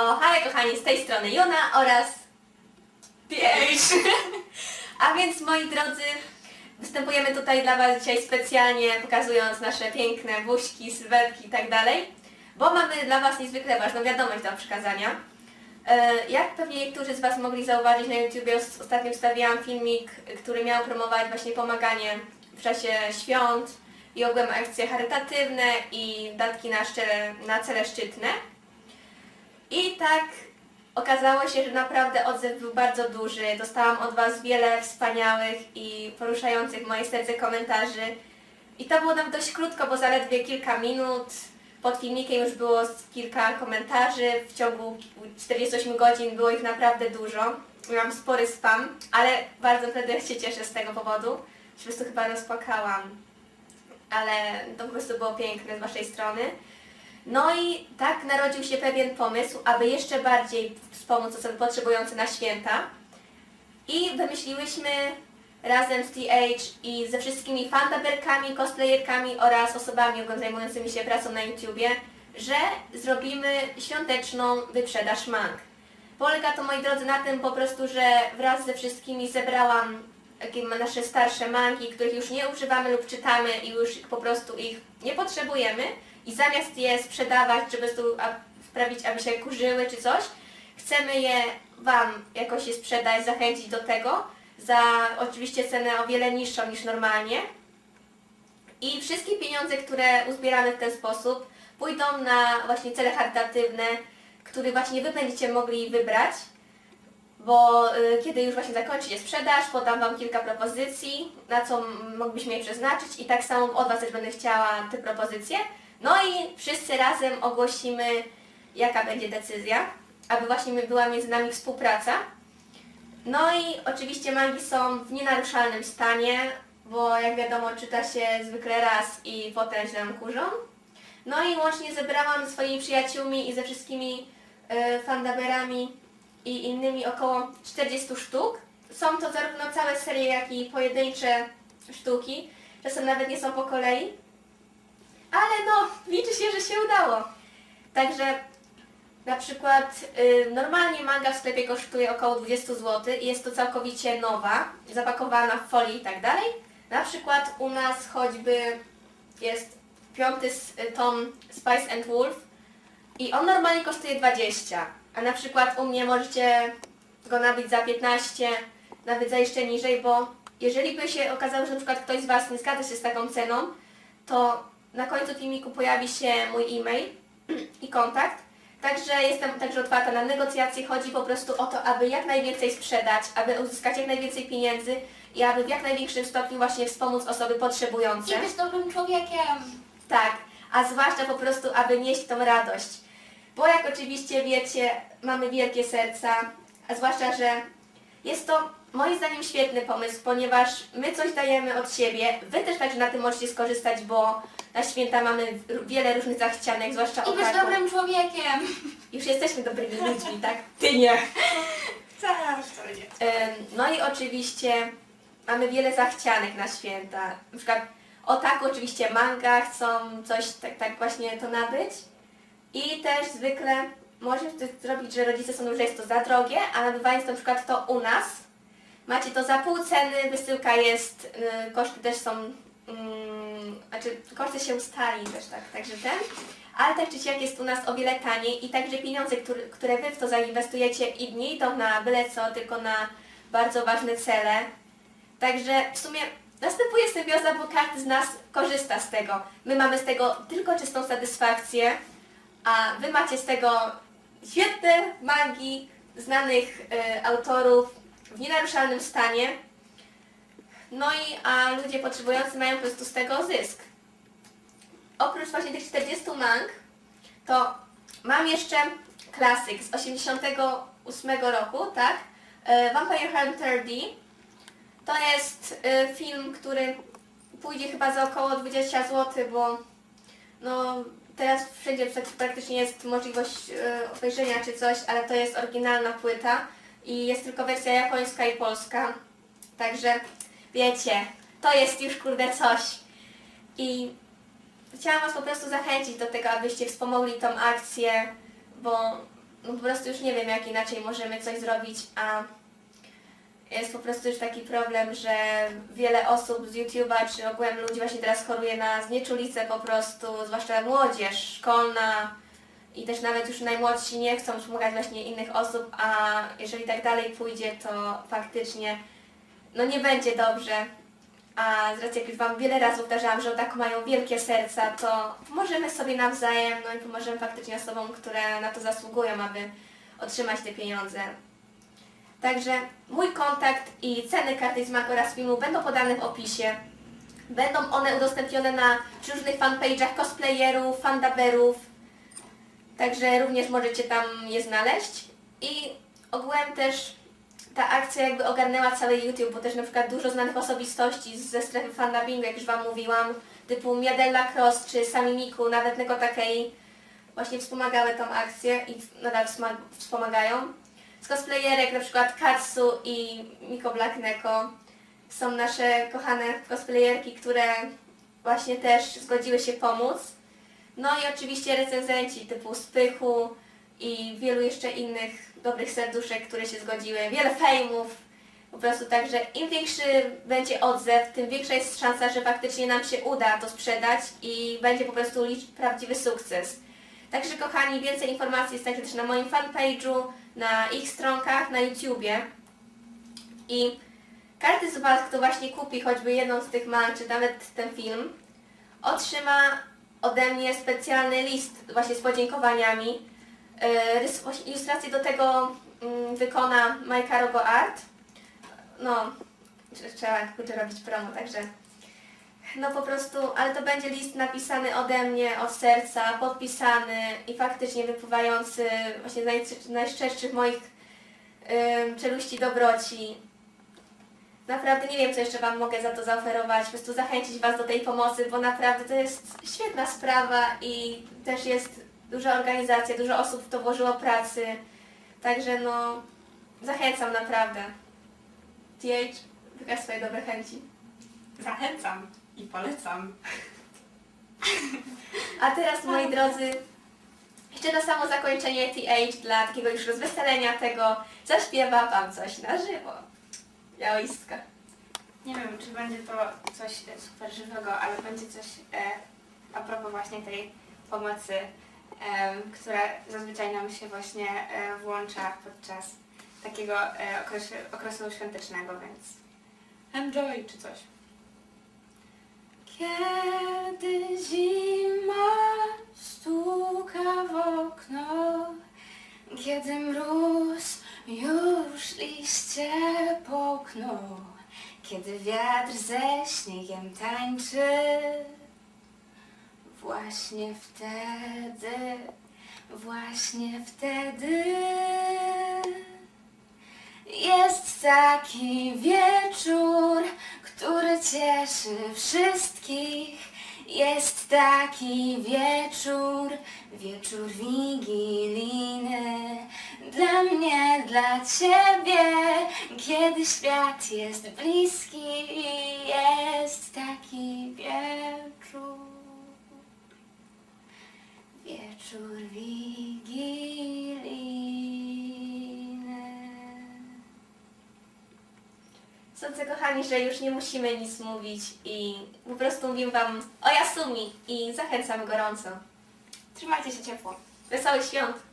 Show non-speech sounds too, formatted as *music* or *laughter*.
O, hej kochani, z tej strony Juna oraz PH. *laughs* A więc moi drodzy, występujemy tutaj dla Was dzisiaj specjalnie pokazując nasze piękne buźki, sylwetki i tak dalej, bo mamy dla Was niezwykle ważną wiadomość do przekazania. E, Jak pewnie niektórzy z Was mogli zauważyć na YouTubie, os- ostatnio wstawiałam filmik, który miał promować właśnie pomaganie w czasie świąt i ogółem akcje charytatywne i datki na, szczere, na cele szczytne. Tak okazało się, że naprawdę odzew był bardzo duży. Dostałam od Was wiele wspaniałych i poruszających moje serce komentarzy. I to było nam dość krótko, bo zaledwie kilka minut. Pod filmikiem już było kilka komentarzy. W ciągu 48 godzin było ich naprawdę dużo. Miałam spory spam, ale bardzo wtedy się cieszę z tego powodu. Po prostu chyba rozpłakałam. Ale to po prostu było piękne z Waszej strony. No i tak narodził się pewien pomysł, aby jeszcze bardziej wspomóc osoby potrzebujące na święta. I wymyśliłyśmy razem z TH i ze wszystkimi fantaberkami, cosplayerkami oraz osobami zajmującymi się pracą na YouTubie, że zrobimy świąteczną wyprzedaż mang. Polega to, moi drodzy, na tym po prostu, że wraz ze wszystkimi zebrałam nasze starsze mangi, których już nie używamy lub czytamy i już po prostu ich nie potrzebujemy i zamiast je sprzedawać, żeby tu sprawić, aby się kurzyły czy coś, chcemy je Wam jakoś je sprzedać, zachęcić do tego za oczywiście cenę o wiele niższą niż normalnie. I wszystkie pieniądze, które uzbieramy w ten sposób, pójdą na właśnie cele charytatywne, które właśnie Wy będziecie mogli wybrać bo y, kiedy już właśnie zakończy się sprzedaż, podam Wam kilka propozycji, na co moglibyśmy je przeznaczyć i tak samo od Was też będę chciała te propozycje. No i wszyscy razem ogłosimy, jaka będzie decyzja, aby właśnie była między nami współpraca. No i oczywiście mangi są w nienaruszalnym stanie, bo jak wiadomo czyta się zwykle raz i potem się nam kurzą. No i łącznie zebrałam ze swoimi przyjaciółmi i ze wszystkimi y, fandaberami i innymi około 40 sztuk. Są to zarówno całe serie, jak i pojedyncze sztuki. Czasem nawet nie są po kolei. Ale no, liczy się, że się udało. Także na przykład y, normalnie manga w sklepie kosztuje około 20 zł i jest to całkowicie nowa, zapakowana w folii i tak dalej. Na przykład u nas choćby jest piąty s- tom Spice and Wolf i on normalnie kosztuje 20, a na przykład u mnie możecie go nabyć za 15, nawet za jeszcze niżej, bo jeżeli by się okazało, że na przykład ktoś z Was nie zgadza się z taką ceną, to na końcu filmiku pojawi się mój e-mail i kontakt. Także jestem także otwarta na negocjacje. Chodzi po prostu o to, aby jak najwięcej sprzedać, aby uzyskać jak najwięcej pieniędzy i aby w jak największym stopniu właśnie wspomóc osoby potrzebujące. I być dobrym człowiekiem. Tak, a zwłaszcza po prostu, aby nieść tą radość. Bo jak oczywiście wiecie, mamy wielkie serca, a zwłaszcza, że jest to moim zdaniem świetny pomysł, ponieważ my coś dajemy od siebie, wy też także na tym możecie skorzystać, bo na święta mamy wiele różnych zachcianek, zwłaszcza I być okazji. dobrym człowiekiem. Już jesteśmy dobrymi ludźmi, tak? Ty nie. Zaraz to będzie. Ym, No i oczywiście mamy wiele zachcianek na święta. Na przykład o tak oczywiście manga chcą coś tak, tak właśnie to nabyć. I też zwykle może to zrobić, że rodzice sądzą, że jest to za drogie, a nabywając na przykład to u nas, macie to za pół ceny, wysyłka jest, y, koszty też są, mm, znaczy koszty się ustali też tak, także ten. Ale tak czy siak jest u nas o wiele taniej i także pieniądze, które, które Wy w to zainwestujecie i nie idą na byle co, tylko na bardzo ważne cele. Także w sumie następuje symbioza, bo każdy z nas korzysta z tego. My mamy z tego tylko czystą satysfakcję, a Wy macie z tego świetne mangi znanych y, autorów w nienaruszalnym stanie. No i a ludzie potrzebujący mają po prostu z tego zysk. Oprócz właśnie tych 40 mang, to mam jeszcze klasyk z 88 roku, tak? E, Vampire Hunter D. To jest e, film, który pójdzie chyba za około 20 zł, bo no teraz wszędzie prak- praktycznie jest możliwość e, obejrzenia czy coś, ale to jest oryginalna płyta i jest tylko wersja japońska i polska. Także wiecie, to jest już kurde coś. I chciałam Was po prostu zachęcić do tego, abyście wspomogli tą akcję, bo no po prostu już nie wiem, jak inaczej możemy coś zrobić, a jest po prostu już taki problem, że wiele osób z YouTube'a czy ogółem ludzi właśnie teraz choruje na znieczulicę po prostu, zwłaszcza młodzież szkolna i też nawet już najmłodsi nie chcą wspomagać właśnie innych osób, a jeżeli tak dalej pójdzie, to faktycznie no nie będzie dobrze. A z racji, jak już Wam wiele razy powtarzałam, że tak mają wielkie serca, to pomożemy sobie nawzajem, no i pomożemy faktycznie osobom, które na to zasługują, aby otrzymać te pieniądze. Także mój kontakt i ceny karty Smack oraz filmu będą podane w opisie. Będą one udostępnione na różnych fanpage'ach cosplayerów, fandaberów, także również możecie tam je znaleźć. I ogółem też ta akcja jakby ogarnęła cały YouTube, bo też na przykład dużo znanych osobistości ze strefy fandabingu, jak już Wam mówiłam, typu Miadella Cross czy Sami Miku, nawet Neko Takei, właśnie wspomagały tą akcję i nadal wspoma- wspomagają. Z cosplayerek na przykład Katsu i Miko Black Neko są nasze kochane cosplayerki, które właśnie też zgodziły się pomóc. No i oczywiście recenzenci typu Spychu i wielu jeszcze innych dobrych serduszek, które się zgodziły, wiele fejmów. Po prostu tak, że im większy będzie odzew, tym większa jest szansa, że faktycznie nam się uda to sprzedać i będzie po prostu prawdziwy sukces. Także kochani, więcej informacji jest także też na moim fanpage'u, na ich stronkach, na YouTubie. I każdy z Was, kto właśnie kupi choćby jedną z tych man, czy nawet ten film, otrzyma ode mnie specjalny list właśnie z podziękowaniami. Właśnie Ilustrację do tego mm, wykona Majka Rogo Art. No, trze- trzeba kurczę robić promo, także no po prostu, ale to będzie list napisany ode mnie, od serca, podpisany i faktycznie wypływający właśnie z naj- najszczerszych moich ym, czeluści dobroci. Naprawdę nie wiem, co jeszcze Wam mogę za to zaoferować, po prostu zachęcić Was do tej pomocy, bo naprawdę to jest świetna sprawa i też jest duża organizacja, dużo osób w to włożyło pracy, także no zachęcam naprawdę. TH, wykaż swoje dobre chęci. Zachęcam i polecam. A teraz, moi drodzy, jeszcze na samo zakończenie TH dla takiego już rozweselenia tego zaśpiewa Wam coś na żywo. Białystka. Nie wiem, czy będzie to coś e, super żywego, ale będzie coś e, a propos właśnie tej pomocy, e, która zazwyczaj nam się właśnie e, włącza podczas takiego e, okresu, okresu świątecznego, więc enjoy czy coś. Kiedy zima stuka w okno, kiedy mróz już liście połknął, kiedy wiatr ze śniegiem tańczy, właśnie wtedy, właśnie wtedy jest taki wieczór, który cieszy wszystkich. Jest taki wieczór, wieczór wigilijny. Dla mnie, dla ciebie, kiedy świat jest bliski, jest taki wieczór. Wieczór wigilijny. Sądzę, kochani, że już nie musimy nic mówić i po prostu mówię Wam o Yasumi i zachęcam gorąco. Trzymajcie się ciepło. Wesołych świąt!